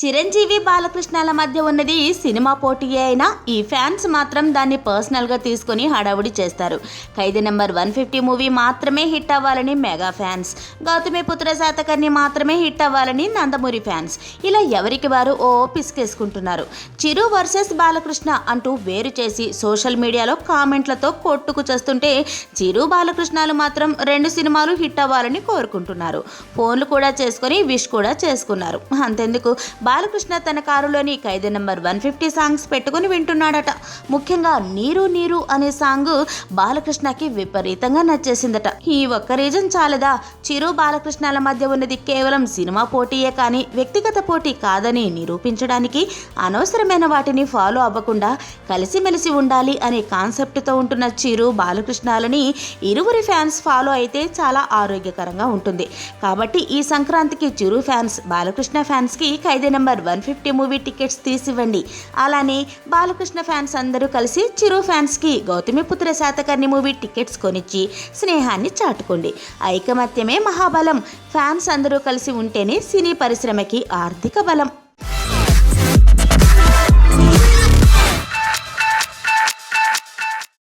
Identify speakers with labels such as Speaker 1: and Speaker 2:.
Speaker 1: చిరంజీవి బాలకృష్ణాల మధ్య ఉన్నది సినిమా పోటీయే అయినా ఈ ఫ్యాన్స్ మాత్రం దాన్ని పర్సనల్గా తీసుకొని హడావుడి చేస్తారు. Khaidi number one fifty movie మాత్రమే హిట్ అవ్వాలని మెగా ఫ్యాన్స్. గౌతమి పుత్ర శాతకర్ణి మాత్రమే హిట్ అవ్వాలని నందమూరి ఫ్యాన్స్. ఇలా ఎవరికి వారు ఓ పిసికేసుకుంటున్నారు. చిరు వర్సెస్ బాలకృష్ణ అంటూ వేరు చేసి సోషల్ మీడియాలో కామెంట్లతో కొట్టుకు చేస్తుంటే చిరు బాలకృష్ణాలు మాత్రం రెండు సినిమాలు హిట్ అవ్వాలని కోరుకుంటున్నారు. ఫోన్లు కూడా చేసుకొని విష్ కూడా చేసుకున్నారు. అంతెందుకు? బాలకృష్ణ తన కారులోని Khaidi number one fifty songs పెట్టుకుని వింటున్నాడట. ముఖ్యంగా నీరు నీరు అనే సాంగ్ బాలకృష్ణకి విపరీతంగా నచ్చేసిందట. ఈ ఒక్క రీజన్ చాలదా? చిరు బాలకృష్ణాల మధ్య ఉన్నది కేవలం సినిమా పోటీయే కానీ వ్యక్తిగత పోటీ కాదని నిరూపించడానికి అనవసరమైన వాటిని ఫాలో అవ్వకుండా కలిసిమెలిసి ఉండాలి అనే కాన్సెప్ట్తో ఉంటున్న చిరు బాలకృష్ణాలని ఇరువురి ఫ్యాన్స్ ఫాలో అయితే చాలా ఆరోగ్యకరంగా ఉంటుంది. కాబట్టి ఈ సంక్రాంతికి చిరు ఫ్యాన్స్ బాలకృష్ణ ఫ్యాన్స్కి Khaidi number one fifty movie tickets తీసివ్వండి. అలానే బాలకృష్ణ ఫ్యాన్స్ అందరూ కలిసి చిరు ఫ్యాన్స్కి గౌతమిపుత్ర శాతకర్ణి మూవీ టికెట్స్ కొనిచ్చి స్నేహాన్ని చాటుకోండి. ఐకమత్యమే మహాబలం. ఫ్యాన్స్ అందరూ కలిసి ఉంటేనే సినీ పరిశ్రమకి ఆర్థిక బలం.